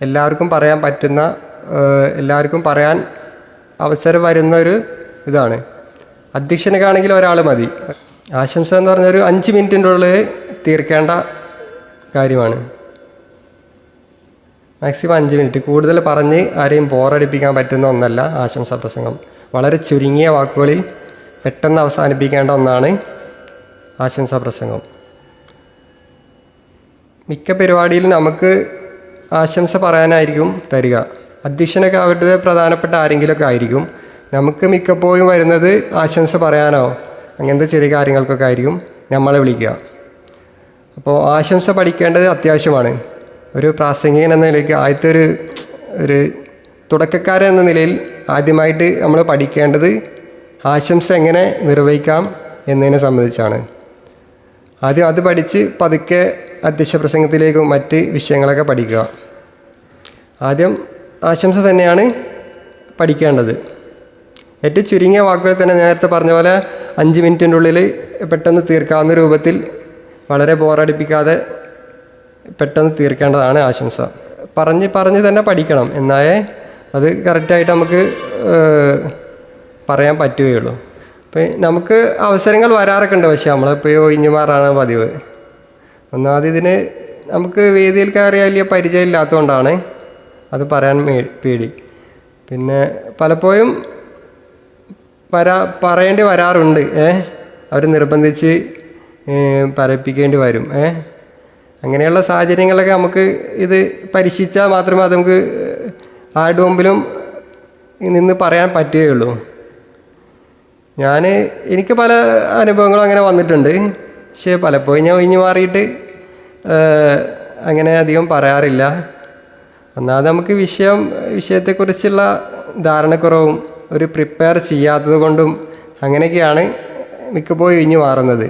എല്ലാവർക്കും പറയാൻ പറ്റുന്ന എല്ലാവർക്കും പറയാൻ അവസരം വരുന്ന ഒരു ഇതാണ്. അധ്യക്ഷനൊക്കെ ഒരാൾ മതി. ആശംസ എന്ന് പറഞ്ഞ ഒരു അഞ്ച് മിനിറ്റിന്റെ ഉള്ളിൽ തീർക്കേണ്ട കാര്യമാണ്. മാക്സിമം അഞ്ച് മിനിറ്റ്. കൂടുതൽ പറഞ്ഞ് ആരെയും ബോറടിപ്പിക്കാൻ പറ്റുന്ന ഒന്നല്ല ആശംസാ പ്രസംഗം. വളരെ ചുരുങ്ങിയ വാക്കുകളിൽ പെട്ടെന്ന് അവസാനിപ്പിക്കേണ്ട ഒന്നാണ് ആശംസാ പ്രസംഗം. മിക്ക പരിപാടിയിലും നമുക്ക് ആശംസ പറയാനായിരിക്കും തരിക. അധ്യക്ഷനൊക്കെ അവരുടെ പ്രധാനപ്പെട്ട ആരെങ്കിലുമൊക്കെ ആയിരിക്കും. നമുക്ക് മിക്കപ്പോഴും വരുന്നത് ആശംസ പറയാനോ അങ്ങനത്തെ ചെറിയ കാര്യങ്ങൾക്കൊക്കെ ആയിരിക്കും നമ്മളെ വിളിക്കുക. അപ്പോൾ ആശംസ പഠിക്കേണ്ടത് അത്യാവശ്യമാണ്. ഒരു പ്രാസംഗികൻ എന്ന നിലയ്ക്ക് ആദ്യത്തെ ഒരു ഒരു തുടക്കക്കാരൻ എന്ന നിലയിൽ ആദ്യമായിട്ട് നമ്മൾ പഠിക്കേണ്ടത് ആശംസ എങ്ങനെ നിർവഹിക്കാം എന്നതിനെ സംബന്ധിച്ചാണ്. ആദ്യം അത് പഠിച്ച് പതുക്കെ അധ്യക്ഷ പ്രസംഗത്തിലേക്കും മറ്റ് വിഷയങ്ങളൊക്കെ പഠിക്കുക. ആദ്യം ആശംസ തന്നെയാണ് പഠിക്കേണ്ടത്. ഏറ്റവും ചുരുങ്ങിയ വാക്കുകൾ തന്നെ നേരത്തെ പറഞ്ഞ പോലെ അഞ്ച് മിനിറ്റിന്റെ ഉള്ളിൽ പെട്ടെന്ന് തീർക്കാവുന്ന രൂപത്തിൽ വളരെ ബോറടിപ്പിക്കാതെ പെട്ടെന്ന് തീർക്കേണ്ടതാണ് ആശംസ. പറഞ്ഞ് പറഞ്ഞ് തന്നെ പഠിക്കണം. എന്നാലേ അത് കറക്റ്റായിട്ട് നമുക്ക് പറയാൻ പറ്റുകയുള്ളൂ. അപ്പം നമുക്ക് അവസരങ്ങൾ വരാറൊക്കെ ഉണ്ട് പക്ഷേ നമ്മളിപ്പോൾ ഒഴിഞ്ഞു മാറാണ് പതിവ്. ഒന്നാമത് ഇതിന് നമുക്ക് വേദിയിൽ കയറിയ വലിയ പരിചയം ഇല്ലാത്തതുകൊണ്ടാണ് അത് പറയാൻ പേടി. പിന്നെ പലപ്പോഴും വരാ പറയേണ്ടി വരാറുണ്ട്. ഏ? അവർ നിർബന്ധിച്ച് പറയിപ്പിക്കേണ്ടി വരും. ഏ? അങ്ങനെയുള്ള സാഹചര്യങ്ങളൊക്കെ നമുക്ക് ഇത് പരീക്ഷിച്ചാൽ മാത്രമേ അത് നമുക്ക് ആരുടെ മുമ്പിലും നിന്ന് പറയാൻ പറ്റുകയുള്ളൂ. ഞാൻ എനിക്ക് പല അനുഭവങ്ങളും അങ്ങനെ വന്നിട്ടുണ്ട്. പക്ഷേ പലപ്പോഴും ഞാൻ ഒഴിഞ്ഞു മാറിയിട്ട് അങ്ങനെ അധികം പറയാറില്ല. ഒന്നാമത് നമുക്ക് വിഷയം വിഷയത്തെക്കുറിച്ചുള്ള ധാരണക്കുറവും ഒരു പ്രിപ്പയർ ചെയ്യാത്തത് കൊണ്ടും അങ്ങനെയൊക്കെയാണ് മിക്കപ്പോഴും ഒഴിഞ്ഞു മാറുന്നത്.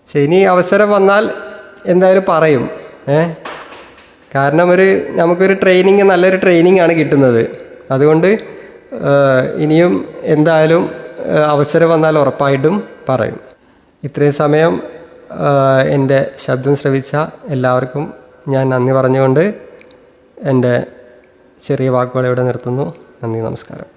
പക്ഷെ ഇനി അവസരം വന്നാൽ എന്തായാലും പറയും. ഏ കാരണം ഒരു നമുക്കൊരു ട്രെയിനിങ് നല്ലൊരു ട്രെയിനിങ് ആണ് കിട്ടുന്നത്. അതുകൊണ്ട് ഇനിയും എന്തായാലും അവസരം വന്നാൽ ഉറപ്പായിട്ടും പറയും. ഇത്രയും സമയം എന്റെ ശബ്ദം ശ്രവിച്ച എല്ലാവർക്കും ഞാൻ നന്ദി പറഞ്ഞുകൊണ്ട് എന്റെ ചെറിയ വാക്കുകൾ ഇവിടെ നിർത്തുന്നു. നന്ദി നമസ്കാരം.